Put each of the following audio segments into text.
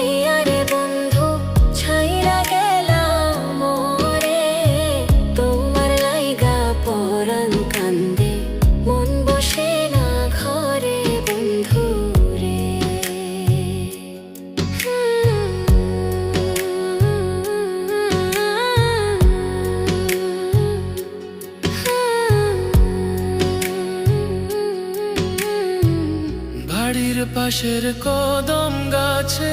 পাইয়া বন্ধু, ছাইরা গেলাম মোরে তোমার লাইগা পরাণ কান্দে, মন বসে না ঘরে বন্ধু রে। পাশের কদম গাছে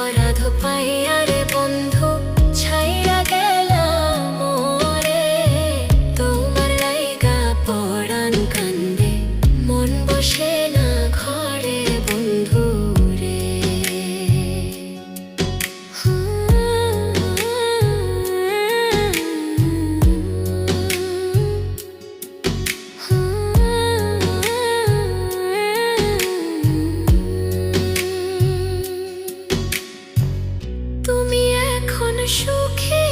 সুখে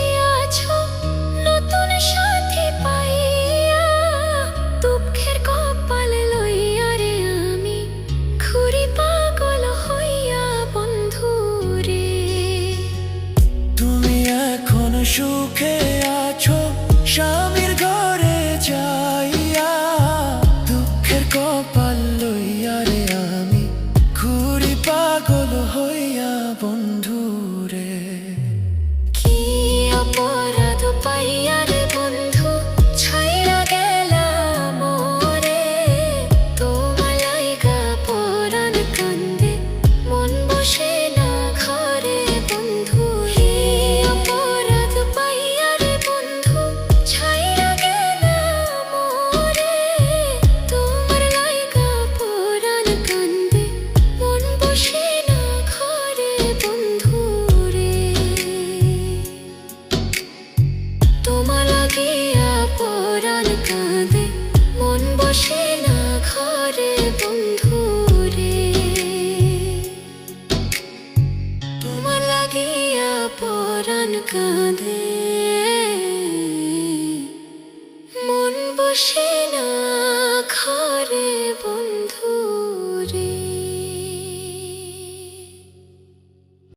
কাঁদে। মন বসে না ঘরে লাগিয়া কাঁদে। মন বসে না ঘরে বন্ধু